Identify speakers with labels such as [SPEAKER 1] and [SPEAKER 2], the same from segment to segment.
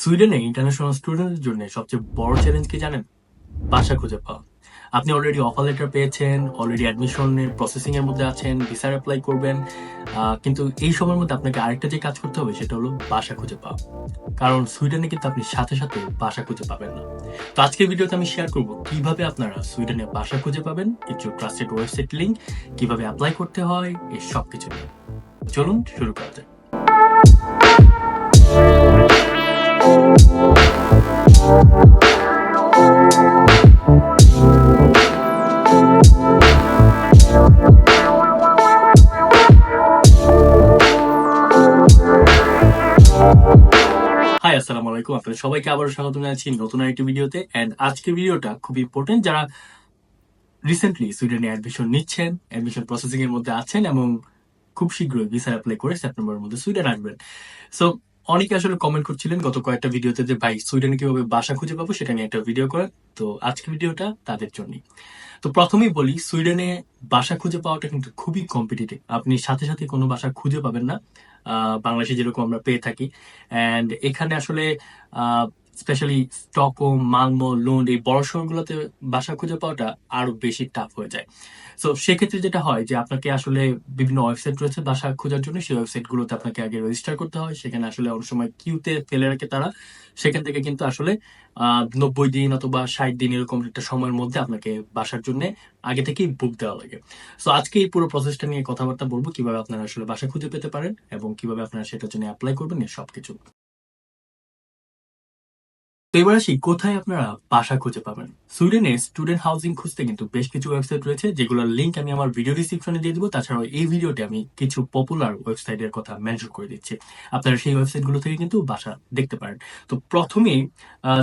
[SPEAKER 1] সুইডেনে international স্টুডেন্টদের জন্য সবচেয়ে বড় চ্যালেঞ্জ কি জানেন? বাসা খুঁজে পাওয়া। আপনি অলরেডি অফার লেটার পেয়েছেন অলরেডি অ্যাডমিশনের প্রসেসিং এর মধ্যে আছেন ভিসার অ্যাপ্লাই করবেন কিন্তু এই সময়ের মধ্যে আপনাকে আরেকটা যে কাজ করতে হবে সেটা হলো বাসা খুঁজে পাওয়া। কারণ সুইডেনে কিন্তু আপনি সাথে সাথে বাসা খুঁজে পাবেন না। তো আজকের ভিডিওতে আমি শেয়ার করব কীভাবে আপনারা সুইডেনে বাসা খুঁজে পাবেন, কিছু ট্রাস্টেড ওয়েবসাইট লিঙ্ক কীভাবে অ্যাপ্লাই করতে হয়, এই সব কিছু নিয়ে। চলুন শুরু করা যাক। হাই আসসালামু আলাইকুম আপনাদের সবাইকে আবারও স্বাগত জানাচ্ছি নতুন আরেকটি ভিডিওতে। এন্ড আজকের ভিডিওটা খুব ইম্পর্টেন্ট যারা রিসেন্টলি সুইডেনে অ্যাডমিশন নিচ্ছেন অ্যাডমিশন প্রসেসিং এর মধ্যে আছেন এবং খুব শীঘ্রই ভিসা অ্যাপ্লাই করে সেপ্টেম্বরের মধ্যে সুইডেন আসবেন। সো অনেকে আসলে কমেন্ট করছিলেন গত কয়েকটা ভিডিওতে যে, ভাই, সুইডেনে কীভাবে বাসা খুঁজে পাবো সেটা নিয়ে একটা ভিডিও করেন। তো আজকে ভিডিওটা তাদের জন্যই। তো প্রথমেই বলি, সুইডেনে বাসা খুঁজে পাওয়াটা কিন্তু খুবই কম্পিটিটিভ আপনি সাথে সাথে কোনো বাসা খুঁজে পাবেন না। বাংলাদেশে যেরকম আমরা পেয়ে থাকি। অ্যান্ড এখানে আসলে স্পেশালি স্টকহোম মালমো লুন্ড এই বড় শহরগুলোতে বাসা খুঁজে পাওয়াটা আরও বেশি টাফ হয়ে যায়। তো সেক্ষেত্রে যেটা হয় যে আপনাকে আসলে বিভিন্ন ওয়েবসাইট রয়েছে বাসা খোঁজার জন্য। সেই ওয়েবসাইট গুলোতে আপনাকে আগে রেজিস্টার করতে হয়। সেখানে আসলে অনেক সময় কিউতে ফেলে রাখে তারা। সেখান থেকে কিন্তু আসলে নব্বই দিন অথবা ষাট দিন এরকম একটা সময়ের মধ্যে আপনাকে বাসার জন্য আগে থেকেই বুক দেওয়া লাগে। সো আজকে এই পুরো প্রসেসটা নিয়ে কথাবার্তা বলব। কীভাবে আপনারা আসলে বাসা খুঁজে পেতে পারেন এবং কীভাবে আপনারা সেটার জন্য অ্যাপ্লাই করবেন সবকিছু। তো এবার আসি, কোথায় আপনারা বাসা খুঁজে পাবেন? সুইডেনে স্টুডেন্ট হাউজিং খুঁজতে কিন্তু বেশ কিছু ওয়েবসাইট রয়েছে, যেগুলোর লিঙ্ক আমি আমার ভিডিও ডিসক্রিপশনে দিয়ে দিব। তাছাড়াও এই ভিডিওতে আমি কিছু পপুলার ওয়েবসাইটের কথা মেনশন করে দিচ্ছি। আপনারা সেই ওয়েবসাইটগুলো থেকে কিন্তু বাসা দেখতে পারেন। তো প্রথমেই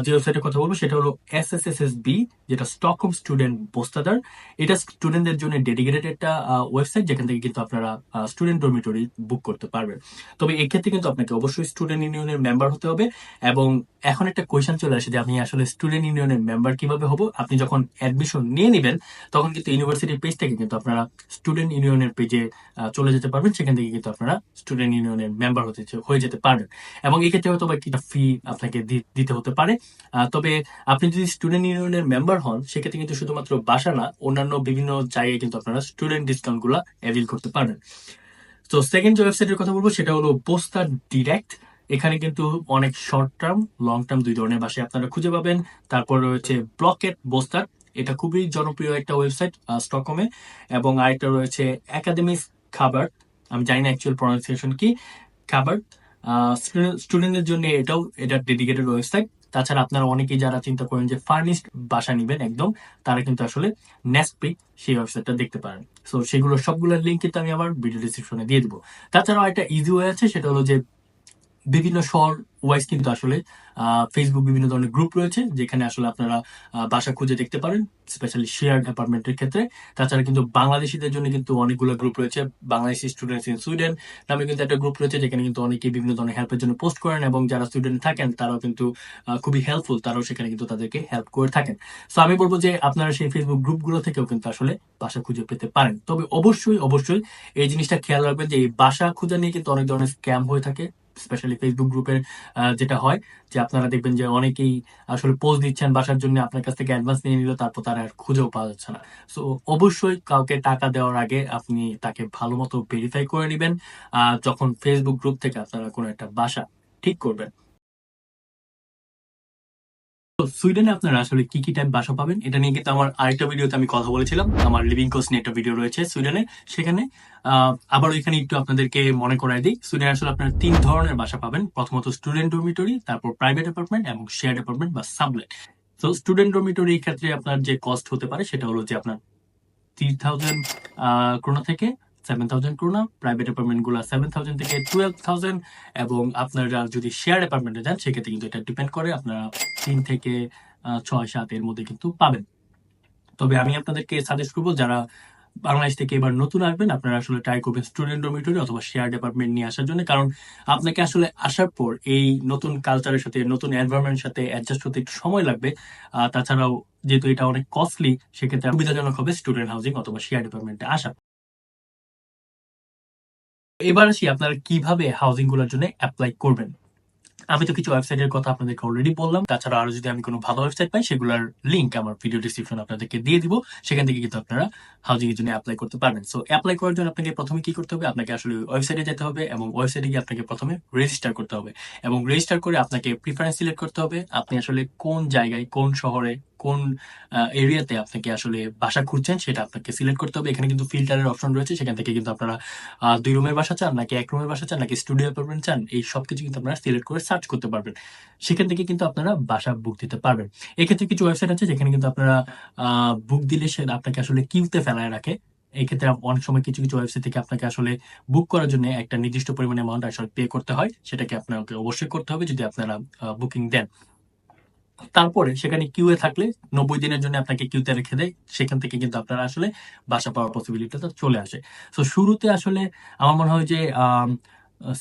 [SPEAKER 1] যে ওয়েবসাইটের কথা বলব, সেটা হলো S S S S B যেটা স্টক স্টকহোম স্টুডেন্ট বোস্তাদার এটা স্টুডেন্টদের জন্য ডেডিকেটেড একটা ওয়েবসাইট যেখান থেকে কিন্তু আপনারা স্টুডেন্ট ডরমিটরি বুক করতে পারবেন। তবে এক্ষেত্রে কিন্তু আপনাকে অবশ্যই স্টুডেন্ট ইউনিয়নের মেম্বার হতে হবে এবং এখন একটা কোয়েশন চলে আসে যে আমি আসলে স্টুডেন্ট ইউনিয়নের মেম্বার কীভাবে হব? আপনি যখন অ্যাডমিশন নিয়ে নেবেন, তখন কিন্তু ইউনিভার্সিটির পেজ থেকে কিন্তু আপনারা স্টুডেন্ট ইউনিয়নের পেজে চলে যেতে পারবেন। সেখান থেকে কিন্তু আপনারা স্টুডেন্ট ইউনিয়নের মেম্বার হতে হয়ে যেতে পারবেন। এবং এই ক্ষেত্রে হয়তো বা একটা ফি আপনাকে দিতে হতে পারে। তবে আপনি যদি স্টুডেন্ট ইউনিয়নের মেম্বার হন, সেক্ষেত্রে কিন্তু শুধুমাত্র বাসা না, অন্যান্য বিভিন্ন জায়গায় কিন্তু আপনারা স্টুডেন্ট ডিসকাউন্টগুলা অ্যাভেল করতে পারেন তো সেকেন্ড যে ওয়েবসাইটের কথা বলব, সেটা হলো পোস্টার ডিরেক্ট এখানে কিন্তু অনেক শর্ট টার্ম লং টার্ম দুই ধরনের বাসায় আপনারা খুঁজে পাবেন। তারপর রয়েছে ব্লকেট বোস্টার এটা খুবই জনপ্রিয় একটা ওয়েবসাইট স্টকহোমে এবং আরেকটা রয়েছে একাডেমিক খাবার আমি জানি না অ্যাকচুয়াল প্রনাউন্সিয়েশন কি। খাবার স্টুডেন্টদের জন্য এটাও এটা ডেডিকেটেড ওয়েবসাইট তাছাড়া আপনারা অনেকেই যারা চিন্তা করেন যে ফার্নিশড বাসা নিবেন একদম, তারা কিন্তু আসলে নেসপিক সেই ওয়েবসাইটটা দেখতে পারেন। সো সেগুলো সবগুলোর লিঙ্ক কিন্তু আমি আবার ভিডিও ডিসক্রিপশনে দিয়ে দিব। তাছাড়াও একটা ইজি ওয়ে আছে, সেটা হলো যে বিভিন্ন শহর ওয়াইজ কিন্তু আসলে ফেসবুক বিভিন্ন ধরনের গ্রুপ রয়েছে, যেখানে আসলে আপনারা বাসা খুঁজে দেখতে পারেন স্পেশালি শেয়ার অ্যাপার্টমেন্টের ক্ষেত্রে। তাছাড়া কিন্তু বাংলাদেশিদের জন্য কিন্তু অনেকগুলো গ্রুপ রয়েছে, বাংলাদেশি স্টুডেন্টস ইন সুইডেন নামে কিন্তু একটা গ্রুপ রয়েছে, যেখানে কিন্তু অনেকেই বিভিন্ন ধরনের হেল্পের জন্য পোস্ট করেন এবং যারা স্টুডেন্ট থাকেন, তারাও কিন্তু খুবই হেল্পফুল তারাও সেখানে কিন্তু তাদেরকে হেল্প করে থাকেন। সো আমি বলব যে আপনারা সেই ফেসবুক গ্রুপগুলো থেকেও কিন্তু আসলে বাসা খুঁজে পেতে পারেন। তবে অবশ্যই অবশ্যই এই জিনিসটা খেয়াল রাখবেন যে এই বাসা খোঁজা নিয়ে কিন্তু অনেক ধরনের স্ক্যাম হয়ে থাকে। স্পেশালি ফেসবুক গ্রুপের যেটা হয়, যে আপনারা দেখবেন যে অনেকেই আসলে পোস্ট দিচ্ছেন বাসার জন্য, আপনার কাছ থেকে অ্যাডভান্স নিয়ে নিল, তারপর তারা আর খুঁজেও পাওয়া যাচ্ছে না। সো অবশ্যই কাউকে টাকা দেওয়ার আগে আপনি তাকে ভালো মতো ভেরিফাই করে নেবেন যখন ফেসবুক গ্রুপ থেকে আপনারা কোনো একটা বাসা ঠিক করবেন। সুইডেনে আপনারা আসলে কি কি টাইপ বাসা পাবেন, এটা নিয়ে কিন্তু আমার আরেকটা ভিডিওতে আমি কথা বলেছিলাম। আমার লিভিং কোস্ট নিয়ে একটা ভিডিও রয়েছে সুইডেনে। সেখানে আবার ওইখানে একটু আপনাদেরকে মনে করাই দিই। সুইডেনে আসলে আপনারা তিন ধরনের বাসা পাবেন। প্রথমত স্টুডেন্ট ডরমিটরি তারপর প্রাইভেট অ্যাপার্টমেন্ট এবং শেয়ার অ্যাপার্টমেন্ট বা সাবলেট তো স্টুডেন্ট ডরমিটরি ক্ষেত্রে আপনার যে কস্ট হতে পারে, সেটা হলো যে আপনার থ্রি থাউজেন্ড ক্রোনা থেকে সেভেন থাউজেন্ড ক্রোনা প্রাইভেট অ্যাপার্টমেন্টগুলো সেভেন থাউজেন্ড থেকে টুয়েলভ থাউজেন্ড এবং আপনারা যদি শেয়ার অ্যাপার্টমেন্টে যান, সেক্ষেত্রে কিন্তু এটা ডিপেন্ড করে আপনারা তিন থেকে ছয়, সাত এর মধ্যে কিন্তু পাবেন। তবে আমি আপনাদেরকে সাজেস্ট করব, যারা বাংলাদেশ থেকে এবার নতুন আসবেন, আপনারা আসলে ট্রাই করবেন স্টুডেন্ট ডরমিটরি অথবা শেয়ার ডিপার্টমেন্ট নিয়ে আসার জন্য। কারণ আপনাকে আসলে আসার পর এই নতুন কালচারের সাথে, নতুন এনভায়রনমেন্টের সাথে অ্যাডজাস্ট হতে একটু সময় লাগবে। তাছাড়াও যেহেতু এটা অনেক কস্টলি সেক্ষেত্রে সুবিধাজনক হবে স্টুডেন্ট হাউজিং অথবা শেয়ার ডিপার্টমেন্টে আসা। এবার আসি আপনারা কীভাবে হাউজিংগুলোর জন্য অ্যাপ্লাই করবেন। আমি তো কিছু ওয়েবসাইটের কথা আপনাদেরকে অলরেডি বললাম, তাছাড়া আরও যদি আমি কোনো ভালো ওয়েবসাইট পাই, সেগুলোর লিঙ্ক আমার ভিডিও ডিসক্রিপশন আপনাদেরকে দিয়ে দিব। সেখান থেকে কিন্তু আপনারা হাউজিং এর জন্য অ্যাপ্লাই করতে পারবেন। সো অ্যাপ্লাই করার জন্য আপনাকে প্রথমে কি করতে হবে? আপনাকে আসলে ওয়েবসাইটে যেতে হবে এবং ওয়েবসাইটে গিয়ে আপনাকে প্রথমে রেজিস্টার করতে হবে। এবং রেজিস্টার করে আপনাকে প্রিফারেন্স সিলেক্ট করতে হবে। আপনি আসলে কোন জায়গায়, কোন শহরে কোন এরিয়াতে আপনাকে আসলে বাসা খুঁজছেন সেটা আপনাকে সিলেক্ট করতে হবে। এখানে কিন্তু ফিল্টারের অপশন রয়েছে। সেখান থেকে কিন্তু আপনারা দুই রুমের বাসা চান, নাকি এক রুমের বাসা চান, নাকি স্টুডিও অ্যাপার্টমেন্ট চান, এই সব কিছু কিন্তু আপনারা সিলেক্ট করে সার্চ করতে পারবেন। সেখান থেকে কিন্তু আপনারা বাসা বুক দিতে পারবেন। এক্ষেত্রে কিছু ওয়েবসাইট আছে যেখানে কিন্তু আপনারা বুক দিলে সে আপনাকে আসলে কিউতে ফেলায় রাখে। এক্ষেত্রে অনেক সময় কিছু কিছু ওয়েবসাইট থেকে আপনাকে আসলে বুক করার জন্য একটা নির্দিষ্ট পরিমাণে অ্যামাউন্ট আসলে পে করতে হয়। সেটাকে আপনাকে অবশ্যই করতে হবে যদি আপনারা বুকিং দেন। তারপরে সেখানে কিউয়ে থাকলে নব্বই দিনের জন্য আপনাকে কিউতে রেখে দেয়। সেখান থেকে কিন্তু আপনার আসলে বাসা পাওয়ার পসিবিলিটিটা চলে আসে। তো শুরুতে আসলে আমার মনে হয় যে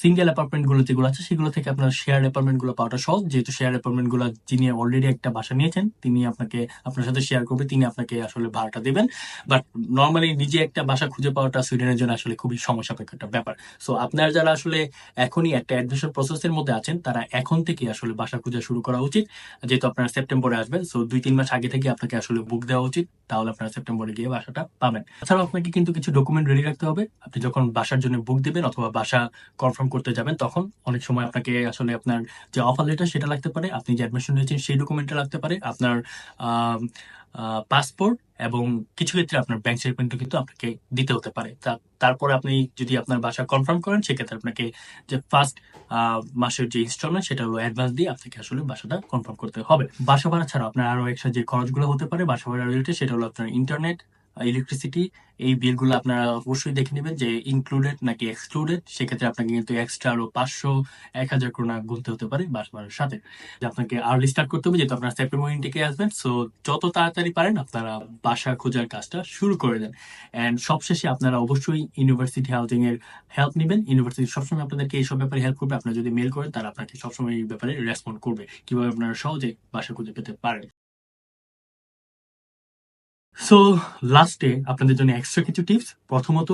[SPEAKER 1] সিঙ্গেল অ্যাপার্টমেন্টগুলো যেগুলো আছে, সেগুলো থেকে আপনার শেয়ার অ্যাপার্টমেন্টগুলো পাওয়াটা সহজ। যেহেতু শেয়ার অ্যাপার্টমেন্টগুলো যিনি অলরেডি একটা বাসা নিয়েছেন, তিনি আপনাকে, আপনার সাথে শেয়ার করবে, তিনি আপনাকে আসলে ভাড়াটা দেবেন। বাট নর্মালি নিজে একটা বাসা খুঁজে পাওয়াটা সুইডেনের জন্য আসলে খুবই সমস্যা একটা ব্যাপার। সো আপনার যারা আসলে এখনই একটা অ্যাডমিশন প্রসেসের মধ্যে আছেন, তারা এখন থেকে আসলে বাসা খোঁজা শুরু করা উচিত। যেহেতু আপনারা সেপ্টেম্বরে আসবেন সো দুই তিন মাস আগে থেকে আপনাকে আসলে বুক দেওয়া উচিত, তাহলে আপনারা সেপ্টেম্বরে গিয়ে বাসাটা পাবেন। এছাড়াও আপনাকে কিন্তু কিছু ডকুমেন্ট রেডি রাখতে হবে। আপনি যখন বাসার জন্য বুক দিবেন অথবা বাসা কনফার্ম করতে যাবেন, তখন অনেক সময় আপনাকে আসলে আপনার যে অফার লেটার সেটা লাগতে পারে, আপনি যে অ্যাডমিশন নিয়েছেন সেই ডকুমেন্টটা লাগতে পারে, আপনার পাসপোর্ট এবং কিছু ক্ষেত্রে আপনার ব্যাংক স্টেটমেন্টও কিন্তু আপনাকে দিতে হতে পারে। তারপরে আপনি যদি আপনার বাসা কনফার্ম করেন, সেক্ষেত্রে আপনাকে যে ফার্স্ট মাসের যে ইনস্টলমেন্ট সেটা হলো অ্যাডভান্স দিয়ে আপনাকে আসলে বাসাটা কনফার্ম করতে হবে। বাসা ভাড়া ছাড়া আপনার আরও এক্সট্রা যে খরচগুলো হতে পারে, বাসা ভাড়া রিলেটেড সেটা হলো আপনার ইন্টারনেট ইলেকট্রিসিটি এই বিলগুলো আপনারা অবশ্যই দেখে নেবেন যে ইনক্লুডেড নাকি এক্সক্লুডেড সেক্ষেত্রে আপনাকে কিন্তু এক্সট্রা আরও পাঁচশো, এক হাজার করোনা গুনতে হতে পারে বাস ভাড়ার সাথে। আপনাকে আর্লি স্টার্ট করতে হবে, যেহেতু আপনারা সেপ্টেম্বর ইনটেকে আসবেন সো যত তাড়াতাড়ি পারেন আপনারা বাসা খোঁজার কাজটা শুরু করে দেন। অ্যান্ড সবশেষে আপনারা অবশ্যই ইউনিভার্সিটি হাউজিং এর হেল্প নেবেন। ইউনিভার্সিটি সবসময় আপনাদেরকে এইসব ব্যাপারে হেল্প করবে। আপনারা যদি মেল করেন, তারা আপনাকে সবসময় এই ব্যাপারে রেসপন্ড করবে। কীভাবে আপনারা সহজে বাসা খুঁজে পেতে পারেন। সো লাস্টে আপনাদের জন্য এক্সট্রা কিছু টিপস প্রথমত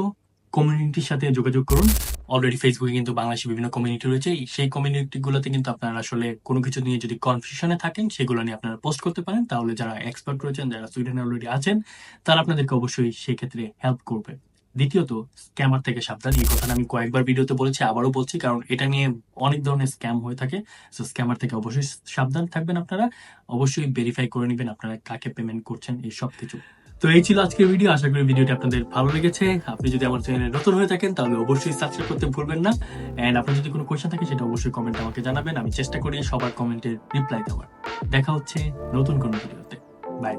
[SPEAKER 1] কমিউনিটির সাথে যোগাযোগ করুন। অলরেডি ফেসবুকে কিন্তু বাংলাদেশের বিভিন্ন কমিউনিটি রয়েছে। সেই কমিউনিটিগুলোতে কিন্তু আপনারা আসলে কোনো কিছু নিয়ে যদি কনফিউশনে থাকেন, সেগুলো নিয়ে আপনারা পোস্ট করতে পারেন। তাহলে যারা এক্সপার্ট রয়েছেন, যারা সুইডেনে অলরেডি আছেন, তারা আপনাদেরকে অবশ্যই সেক্ষেত্রে হেল্প করবে। দ্বিতীয়ত স্ক্যামার থেকে সাবধান। এই কথাটা আমি কয়েকবার ভিডিওতে বলেছি, আবারও বলছি, কারণ এটা নিয়ে অনেক ধরনের স্ক্যাম হয়ে থাকে। সো স্ক্যামার থেকে অবশ্যই সাবধান থাকবেন আপনারা। অবশ্যই ভেরিফাই করে নেবেন আপনারা কাকে পেমেন্ট করছেন, এই সব কিছু। তো এই ছিল আজকের ভিডিও আশা করি ভিডিওটি আপনাদের ভালো লেগেছে। আপনি যদি আমার চ্যানেলে নতুন হয়ে থাকেন, তাহলে অবশ্যই সাবস্ক্রাইব করতে ভুলবেন না। এন্ড আপনার যদি কোনো কোয়েশ্চেন থাকে, সেটা অবশ্যই কমেন্ট আমাকে জানাবেন। আমি চেষ্টা করি সবার কমেন্টের রিপ্লাই দেওয়ার। দেখা হচ্ছে নতুন কোনো ভিডিওতে বাই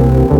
[SPEAKER 1] Thank you.